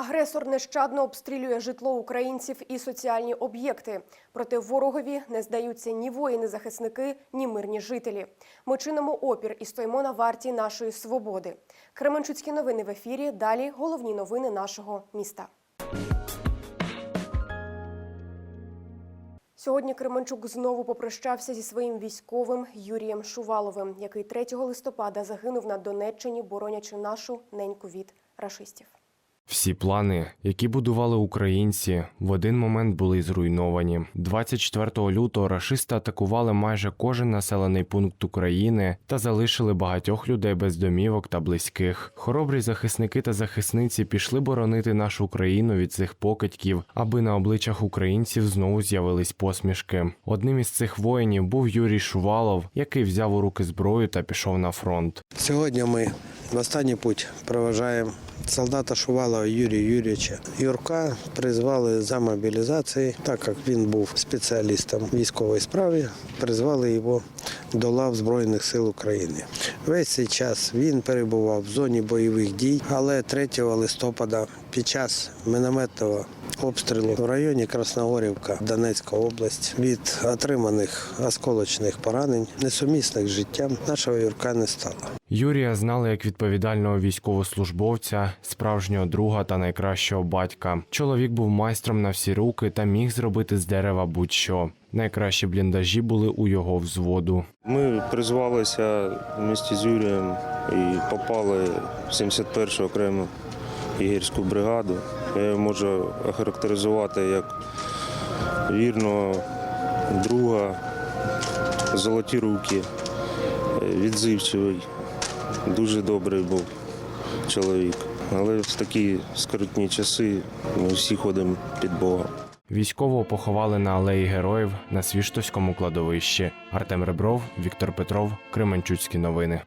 Агресор нещадно обстрілює житло українців і соціальні об'єкти. Проте ворогові не здаються ні воїни-захисники, ні мирні жителі. Ми чинимо опір і стоїмо на варті нашої свободи. Кременчуцькі новини в ефірі. Далі головні новини нашого міста. Сьогодні Кременчук знову попрощався зі своїм військовим Юрієм Шуваловим, який 3 листопада загинув на Донеччині, боронячи нашу неньку від рашистів. Всі плани, які будували українці, в один момент були зруйновані. 24 лютого рашисти атакували майже кожен населений пункт України та залишили багатьох людей без домівок та близьких. Хоробрі захисники та захисниці пішли боронити нашу країну від цих покидьків, аби на обличчях українців знову з'явились посмішки. Одним із цих воїнів був Юрій Шувалов, який взяв у руки зброю та пішов на фронт. Сьогодні ми в останній путь проважаємо солдата Шувалова Юрія Юрійовича. Юрка призвали за мобілізації, так як він був спеціалістом військової справи, призвали його до лав Збройних сил України. Весь цей час він перебував в зоні бойових дій, але 3 листопада під час мінометного обстрілу в районі Красногорівка, Донецька область, від отриманих осколочних поранень, несумісних з життям, нашого Юрка не стало. Юрія знали як відповідального військовослужбовця, справжнього друга та найкращого батька. Чоловік був майстром на всі руки та міг зробити з дерева будь-що. Найкращі бліндажі були у його взводу. Ми призвалися в місті з Юрієм і попали в 71-ю окрему єгерську бригаду. Я її можу охарактеризувати як вірного друга, золоті руки, відзивчивий, дуже добрий був чоловік. Але в такі скрутні часи ми всі ходимо під Бога. Військового поховали на алеї героїв на Свіштовському кладовищі. Артем Ребров, Віктор Петров, Кременчуцькі новини.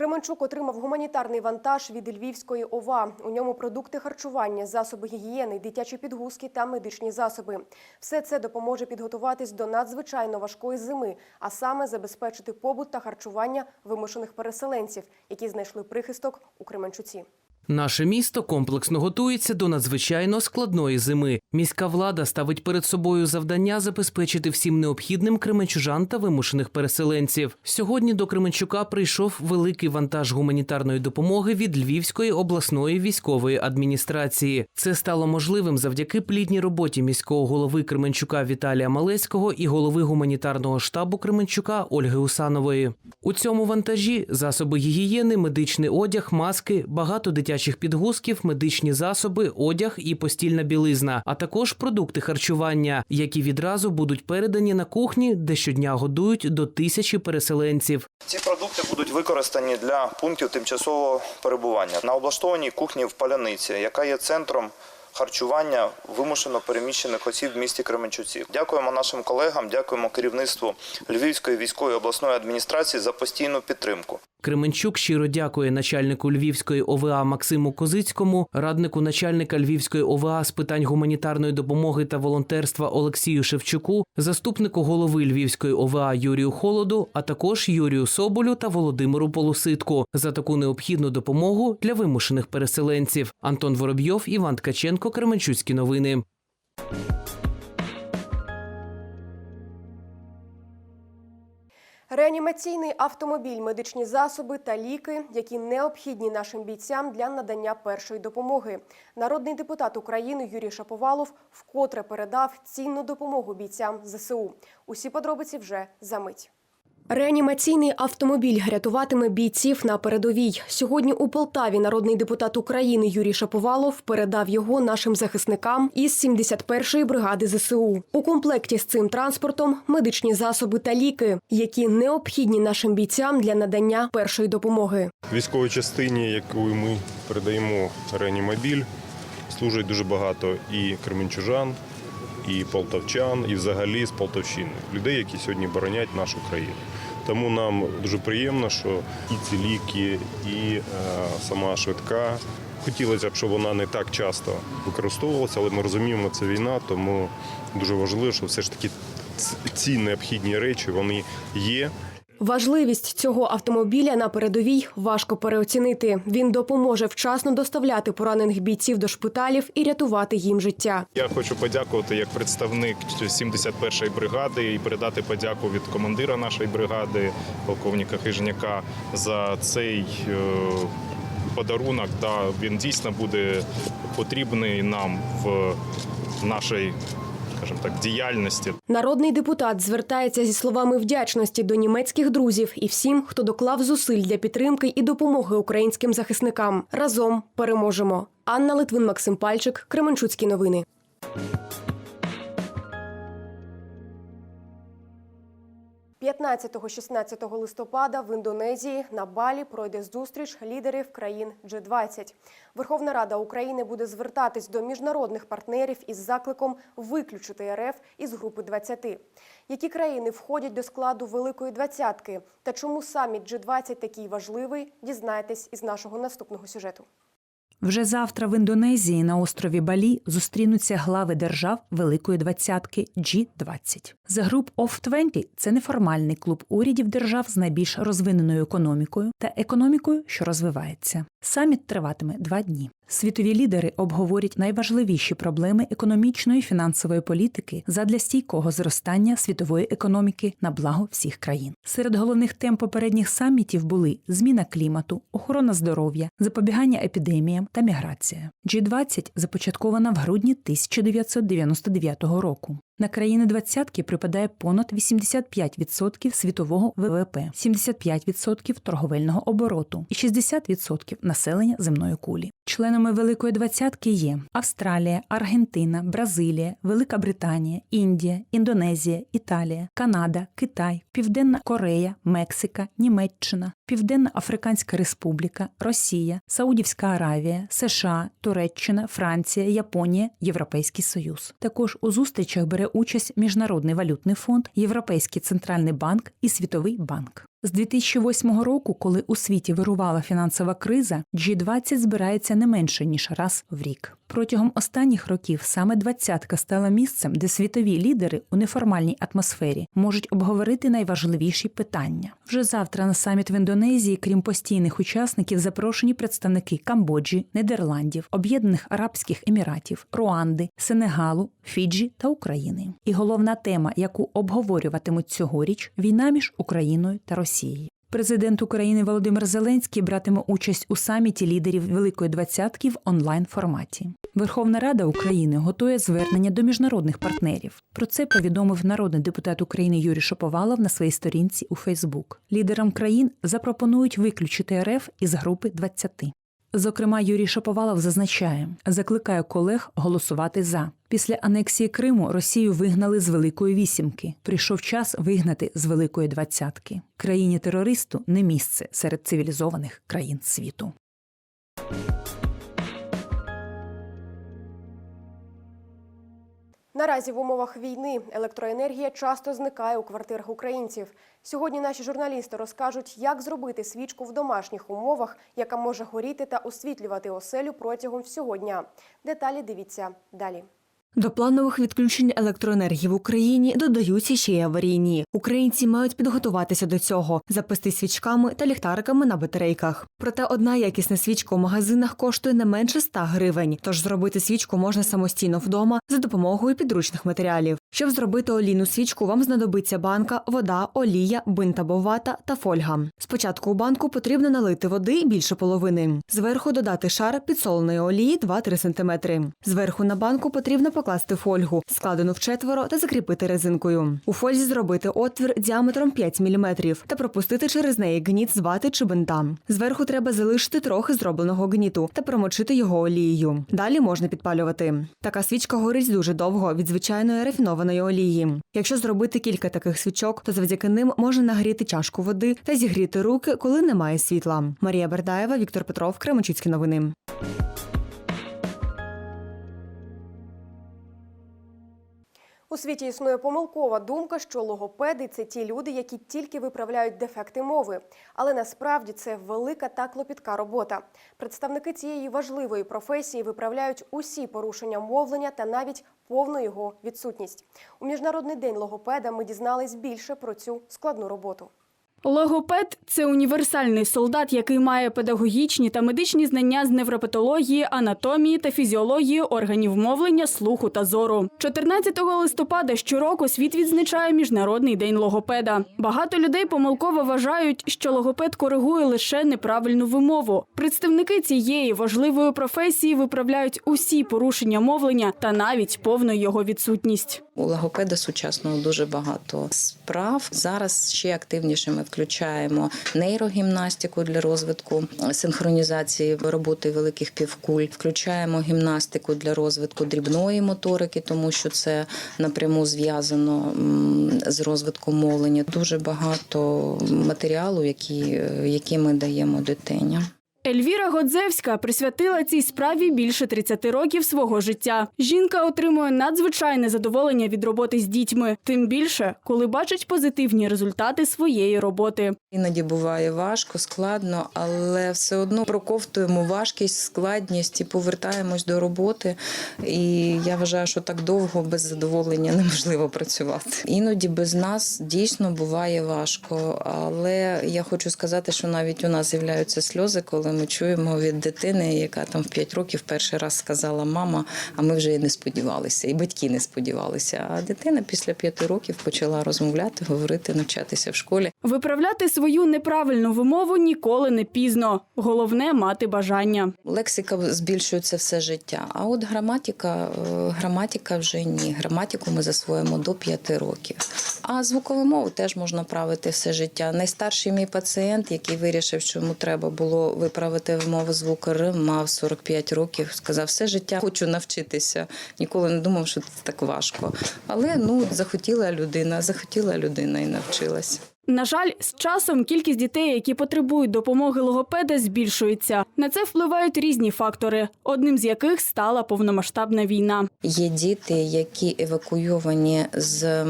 Кременчук отримав гуманітарний вантаж від Львівської ОВА. У ньому продукти харчування, засоби гігієни, дитячі підгузки та медичні засоби. Все це допоможе підготуватись до надзвичайно важкої зими, а саме забезпечити побут та харчування вимушених переселенців, які знайшли прихисток у Кременчуці. Наше місто комплексно готується до надзвичайно складної зими. Міська влада ставить перед собою завдання забезпечити всім необхідним кременчужан та вимушених переселенців. Сьогодні до Кременчука прийшов великий вантаж гуманітарної допомоги від Львівської обласної військової адміністрації. Це стало можливим завдяки плідній роботі міського голови Кременчука Віталія Малецького і голови гуманітарного штабу Кременчука Ольги Усанової. У цьому вантажі засоби гігієни, медичний одяг, маски, багато дитячих підгузків, медичні засоби, одяг і постільна білизна, а також продукти харчування, які відразу будуть передані на кухні, де щодня годують до тисячі переселенців. Ці продукти будуть використані для пунктів тимчасового перебування на облаштованій кухні в Паляниці, яка є центром харчування вимушено переміщених осіб в місті Кременчуці. Дякуємо нашим колегам, дякуємо керівництву Львівської військової обласної адміністрації за постійну підтримку. Кременчук щиро дякує начальнику Львівської ОВА Максиму Козицькому, раднику начальника Львівської ОВА з питань гуманітарної допомоги та волонтерства Олексію Шевчуку, заступнику голови Львівської ОВА Юрію Холоду, а також Юрію Соболю та Володимиру Полуситку за таку необхідну допомогу для вимушених переселенців. Антон Воробйов, Іван Ткаченко, Кременчуцькі новини. Реанімаційний автомобіль, медичні засоби та ліки, які необхідні нашим бійцям для надання першої допомоги. Народний депутат України Юрій Шаповалов вкотре передав цінну допомогу бійцям ЗСУ. Усі подробиці вже за мить. Реанімаційний автомобіль рятуватиме бійців на передовій. Сьогодні у Полтаві народний депутат України Юрій Шаповалов передав його нашим захисникам із 71-ї бригади ЗСУ. У комплекті з цим транспортом медичні засоби та ліки, які необхідні нашим бійцям для надання першої допомоги. військовій частині, яку ми передаємо реанімобіль, служить дуже багато і кременчужан, і полтавчан, і взагалі з Полтавщини. Людей, які сьогодні боронять нашу країну. Тому нам дуже приємно, що і ці ліки, і е, сама швидка. Хотілося б, щоб вона не так часто використовувалася, але ми розуміємо, це війна, тому дуже важливо, що все ж таки ці необхідні речі вони є. Важливість цього автомобіля на передовій важко переоцінити. Він допоможе вчасно доставляти поранених бійців до шпиталів і рятувати їм життя. Я хочу подякувати як представник 71-ї бригади і передати подяку від командира нашої бригади, полковника Хижняка, за цей е, подарунок. Да, він дійсно буде потрібний нам в нашій, скажімо так, діяльності. Народний депутат звертається зі словами вдячності до німецьких друзів і всім, хто доклав зусиль для підтримки і допомоги українським захисникам. Разом переможемо. Анна Литвин, Максим Пальчик, Кременчуцькі новини. – 15-16 листопада в Індонезії на Балі пройде зустріч лідерів країн G20. Верховна Рада України буде звертатись до міжнародних партнерів із закликом виключити РФ із групи 20. Які країни входять до складу Великої Двадцятки та чому саміт G20 такий важливий, дізнаєтесь із нашого наступного сюжету. Вже завтра в Індонезії на острові Балі зустрінуться глави держав Великої двадцятки G20. The Group of 20 – це неформальний клуб урядів держав з найбільш розвиненою економікою та економікою, що розвивається. Саміт триватиме два дні. Світові лідери обговорять найважливіші проблеми економічної і фінансової політики задля стійкого зростання світової економіки на благо всіх країн. Серед головних тем попередніх самітів були зміна клімату, охорона здоров'я, запобігання епідеміям та міграція. G20 започаткована в грудні 1999 року. На країни двадцятки припадає понад 85% світового ВВП, 75% торговельного обороту і 60% населення земної кулі. Членами Великої двадцятки є Австралія, Аргентина, Бразилія, Велика Британія, Індія, Індонезія, Італія, Канада, Китай, Південна Корея, Мексика, Німеччина, Південна Африканська Республіка, Росія, Саудівська Аравія, США, Туреччина, Франція, Японія, Європейський Союз. Також у зустрічах бере участь Міжнародний валютний фонд, Європейський центральний банк і Світовий банк. З 2008 року, коли у світі вирувала фінансова криза, G20 збирається не менше ніж раз в рік. Протягом останніх років саме двадцятка стала місцем, де світові лідери у неформальній атмосфері можуть обговорити найважливіші питання. Вже завтра на саміт в Індонезії, крім постійних учасників, запрошені представники Камбоджі, Нідерландів, Об'єднаних Арабських Еміратів, Руанди, Сенегалу, Фіджі та України. І головна тема, яку обговорюватимуть цьогоріч, війна між Україною та Росією. Президент України Володимир Зеленський братиме участь у саміті лідерів Великої двадцятки в онлайн форматі. Верховна Рада України готує звернення до міжнародних партнерів. Про це повідомив народний депутат України Юрій Шоповалов на своїй сторінці у Фейсбук. Лідерам країн запропонують виключити РФ із групи 20. Зокрема, Юрій Шаповалов зазначає, закликає колег голосувати за. Після анексії Криму Росію вигнали з Великої вісімки. Прийшов час вигнати з Великої двадцятки. Країні терористу не місце серед цивілізованих країн світу. Наразі в умовах війни електроенергія часто зникає у квартирах українців. Сьогодні наші журналісти розкажуть, як зробити свічку в домашніх умовах, яка може горіти та освітлювати оселю протягом всього дня. Деталі дивіться далі. До планових відключень електроенергії в Україні додаються ще й аварійні. Українці мають підготуватися до цього, запасти свічками та ліхтариками на батарейках. Проте одна якісна свічка у магазинах коштує не менше 100 гривень. Тож зробити свічку можна самостійно вдома за допомогою підручних матеріалів. Щоб зробити олійну свічку, вам знадобиться банка, вода, олія, бинт або вата та фольга. Спочатку у банку потрібно налити води більше половини. Зверху додати шар підсоленої олії 2-3 см. Зверху на банку потрібно покласти фольгу, складену вчетверо, та закріпити резинкою. У фользі зробити отвір діаметром 5 мм та пропустити через неї гніт з вати чи бинта. Зверху треба залишити трохи зробленого гніту та промочити його олією. Далі можна підпалювати. Така свічка горить дуже довго від звичайної рафінованої олії. Якщо зробити кілька таких свічок, то завдяки ним можна нагріти чашку води та зігріти руки, коли немає світла. Марія Бердаєва, Віктор Петров, Кременчуцькі новини. У світі існує помилкова думка, що логопеди це ті люди, які тільки виправляють дефекти мови. Але насправді це велика та клопітка робота. Представники цієї важливої професії виправляють усі порушення мовлення та навіть повну його відсутність. У міжнародний день логопеда ми дізнались більше про цю складну роботу. Логопед це універсальний солдат, який має педагогічні та медичні знання з невропатології, анатомії та фізіології органів мовлення, слуху та зору. 14 листопада щороку світ відзначає Міжнародний день логопеда. Багато людей помилково вважають, що логопед коригує лише неправильну вимову. Представники цієї важливої професії виправляють усі порушення мовлення та навіть повну його відсутність. У логопеда сучасного дуже багато справ. Зараз ще активніше ми включаємо нейрогімнастику для розвитку синхронізації роботи великих півкуль. Включаємо гімнастику для розвитку дрібної моторики, тому що це напряму зв'язано з розвитком мовлення. Дуже багато матеріалу, які, які ми даємо дитині. Ельвіра Годзевська присвятила цій справі більше 30 років свого життя. Жінка отримує надзвичайне задоволення від роботи з дітьми, тим більше, коли бачить позитивні результати своєї роботи. Іноді буває важко, складно, але все одно проковтуємо важкість, складність і повертаємось до роботи. І я вважаю, що так довго без задоволення неможливо працювати. Іноді без нас дійсно буває важко, але я хочу сказати, що навіть у нас з'являються сльози, коли ми чуємо від дитини, яка там в 5 років перший раз сказала мама, а ми вже і не сподівалися, і батьки не сподівалися. А дитина після п'яти років почала розмовляти, говорити, навчатися в школі. Виправляти свою неправильну вимову ніколи не пізно. Головне мати бажання. Лексика збільшується все життя. А от граматика, е, граматика вже ні. Граматику ми засвоїмо до 5 років. А звукову мову теж можна правити все життя. Найстарший мій пацієнт, який вирішив, що йому треба було виправити вимову звуку Р, мав 45 років. Сказав, все життя хочу навчитися. Ніколи не думав, що це так важко. Але ну захотіла людина, захотіла людина і навчилась. На жаль, з часом кількість дітей, які потребують допомоги логопеда, збільшується. На це впливають різні фактори, одним з яких стала повномасштабна війна. Є діти, які евакуйовані з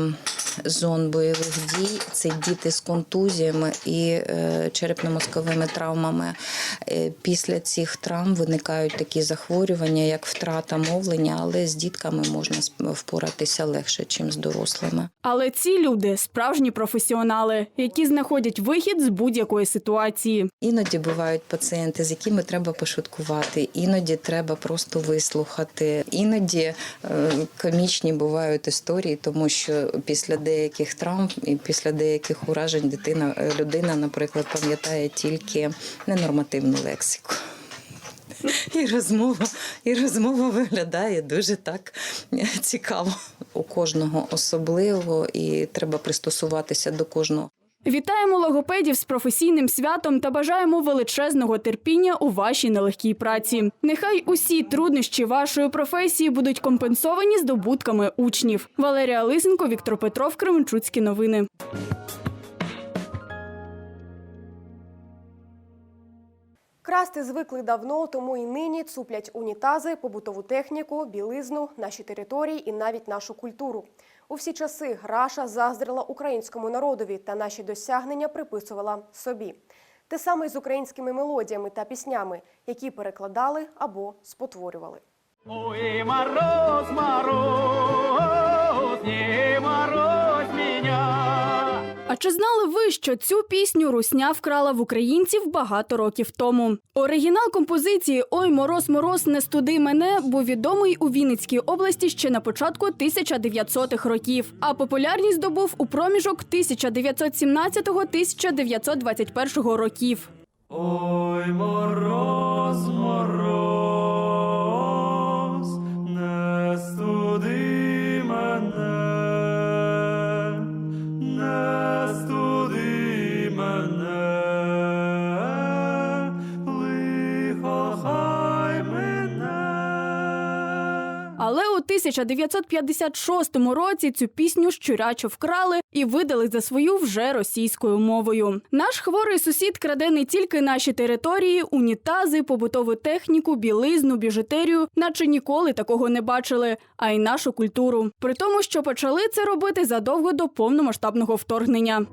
зон бойових дій. Це діти з контузіями і е, черепно-мозковими травмами. Е, Після цих травм виникають такі захворювання, як втрата мовлення, але з дітками можна впоратися легше, ніж з дорослими. Але ці люди справжні професіонали, які знаходять вихід з будь-якої ситуації. Іноді бувають пацієнти, з якими треба пошуткувати, іноді треба просто вислухати. Іноді е, комічні бувають історії, тому що після деяких травм і після деяких уражень дитина, е, людина, наприклад, пам'ятає тільки ненормативну лексику. І розмова, і розмова виглядає дуже так е, цікаво. У кожного особливо, і треба пристосуватися до кожного. Вітаємо логопедів з професійним святом та бажаємо величезного терпіння у вашій нелегкій праці. Нехай усі труднощі вашої професії будуть компенсовані здобутками учнів. Валерія Лисенко, Віктор Петров, Кременчуцькі новини. Красти звикли давно, тому і нині цуплять унітази, побутову техніку, білизну, наші території і навіть нашу культуру. У всі часи Раша заздрила українському народові та наші досягнення приписувала собі. Те саме з українськими мелодіями та піснями, які перекладали або спотворювали. Ой, мороз, мороз, не мороз чи знали ви, що цю пісню Русня вкрала в українців багато років тому? Оригінал композиції Ой, мороз, мороз, не студи мене був відомий у Вінницькій області ще на початку 1900-х років. А популярність здобув у проміжок 1917-1921 років. Ой, мороз, мороз, не студи 1956 році цю пісню щурячо вкрали і видали за свою вже російською мовою. Наш хворий сусід краде не тільки наші території, унітази, побутову техніку, білизну, біжутерію, наче ніколи такого не бачили, а й нашу культуру. При тому, що почали це робити задовго до повномасштабного вторгнення.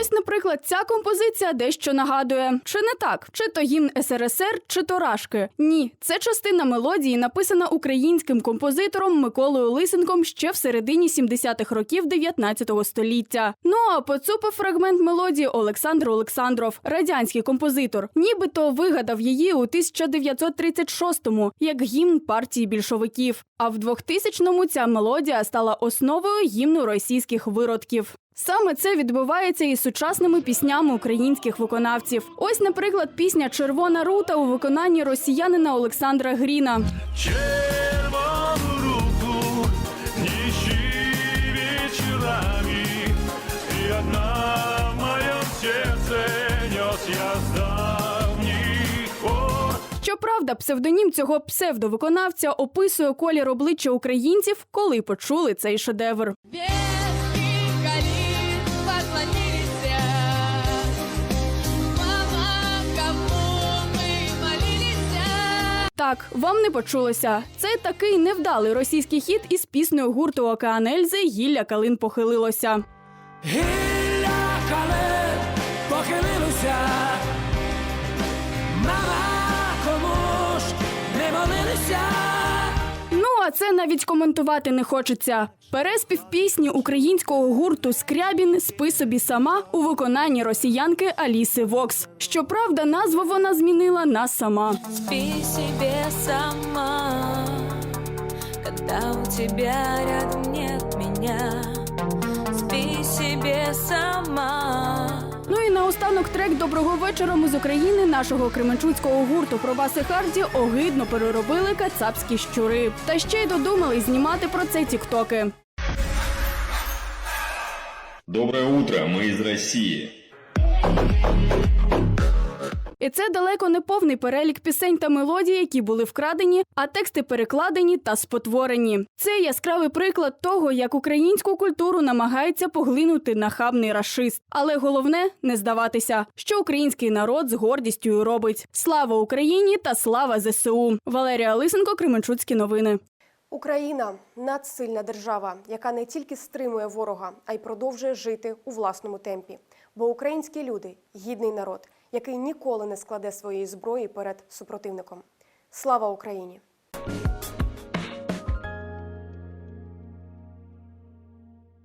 Ось, наприклад, ця композиція дещо нагадує: чи не так? Чи то гімн СРСР, чи то рашки? Ні, це частина мелодії, написана українським композитором Миколою Лисенком ще в середині 70-х років 19 століття. Ну а поцупив фрагмент мелодії Олександр Олександров, радянський композитор, нібито вигадав її у 1936-му як гімн партії більшовиків. А в 2000-му ця мелодія стала основою гімну російських виродків. Саме це відбувається із сучасними піснями українських виконавців. Ось, наприклад, пісня Червона рута у виконанні росіянина Олександра Гріна. Щоправда, псевдонім цього псевдовиконавця описує колір обличчя українців, коли почули цей шедевр. Так, вам не почулося. Це такий невдалий російський хіт із піснею гурту Океан Ельзи Гілля Калин похилилося. Гілля калин похилилося, мама, кому ж не молилися. А це навіть коментувати не хочеться. Переспів пісні українського гурту Скрябін спи собі сама у виконанні росіянки Аліси Вокс. Щоправда, назву вона змінила на сама. Спи себе сама, когда у тебя рядом нет меня. Спи себе сама. Ну і наостанок трек Доброго вечора. Ми з України нашого кременчуцького гурту про баси Харді огидно переробили кацапські щури. Та ще й додумали знімати про це тіктоки. Доброе утро, мы из России. І це далеко не повний перелік пісень та мелодій, які були вкрадені, а тексти перекладені та спотворені. Це яскравий приклад того, як українську культуру намагається поглинути нахабний рашист. Але головне не здаватися, що український народ з гордістю робить. Слава Україні та слава ЗСУ! Валерія Лисенко, Кременчуцькі новини. Україна надсильна держава, яка не тільки стримує ворога, а й продовжує жити у власному темпі. Бо українські люди гідний народ, який ніколи не складе своєї зброї перед супротивником. Слава Україні!